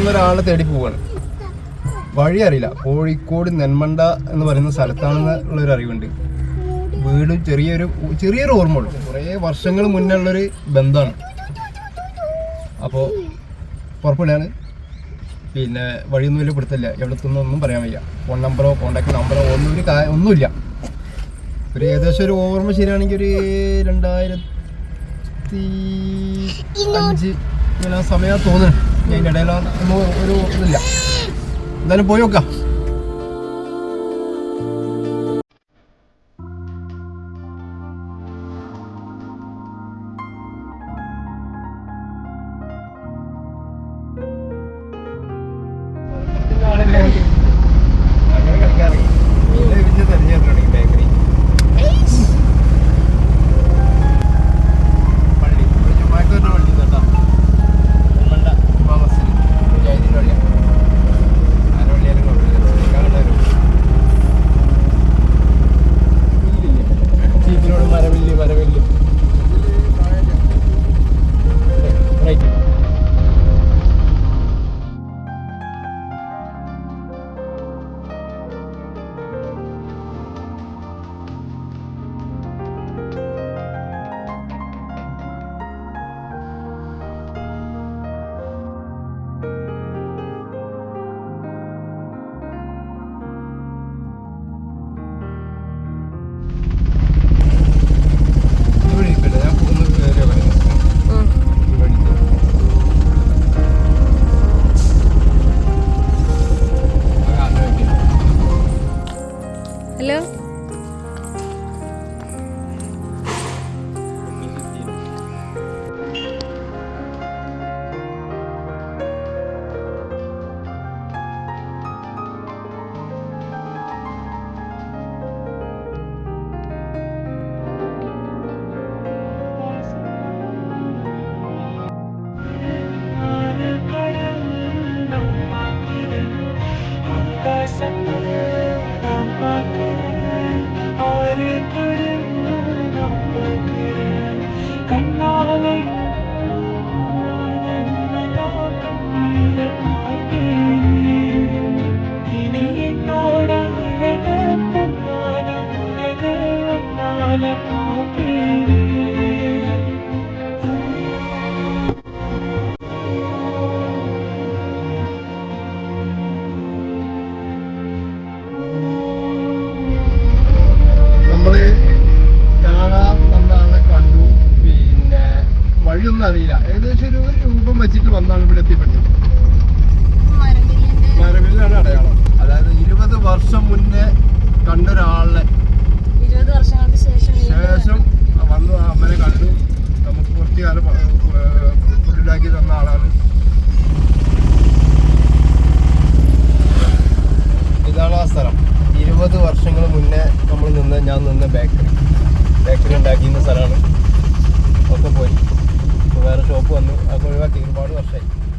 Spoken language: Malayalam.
നിന്ന് ഒരാളെ തേടി പോവാണ്. വഴി അറിയില്ല കോഴിക്കോട് നെന്മണ്ട എന്ന് പറയുന്ന സ്ഥലത്താണെന്ന് ഉള്ളൊരു അറിവുണ്ട് വീട് ചെറിയൊരു ചെറിയൊരു ഓർമ്മ ഉള്ളു കുറേ വർഷങ്ങൾ മുന്നേ ഉള്ളൊരു ബന്ധമാണ്. അപ്പോൾ പുറപ്പെടുകയാണ് പിന്നെ വഴിയൊന്നും വലിയ പിടുത്തില്ല ഒന്നും പറയാൻ വയ്യ. ഫോൺ നമ്പറോ കോണ്ടാക്ട് നമ്പറോ ഒന്നും ഒരു ഒന്നുമില്ല. ഒരു ഏകദേശം ഒരു ഓർമ്മ ശരിയാണെങ്കിൽ ഒരു രണ്ടായിരത്തി അഞ്ച് ആ സമയം തോന്നുന്നു അതിന്റെ ഇടയിൽ ഒരു ഇതില്ല. എന്തായാലും പോയി നോക്കാം. അങ്ങനെ കളിക്കാറില്ല വിജയ മരവില്ല് മരവില്ല് വഴിയൊന്നും അറിയില്ല ഏകദേശം ഒരു രൂപം വെച്ചിട്ട് വന്നാണ് ഇവിടെ എത്തിപ്പെട്ടത്. മരവില്ലാണ് അടയാളം. അതായത് ഇരുപത് ബേക്കറി സ്ഥലമാണ്. ഒക്കെ പോയി. വേറെ ഷോപ്പ് വന്നു. അതൊക്കെ ഒഴിവാക്കി. ഒരുപാട് വർഷമായി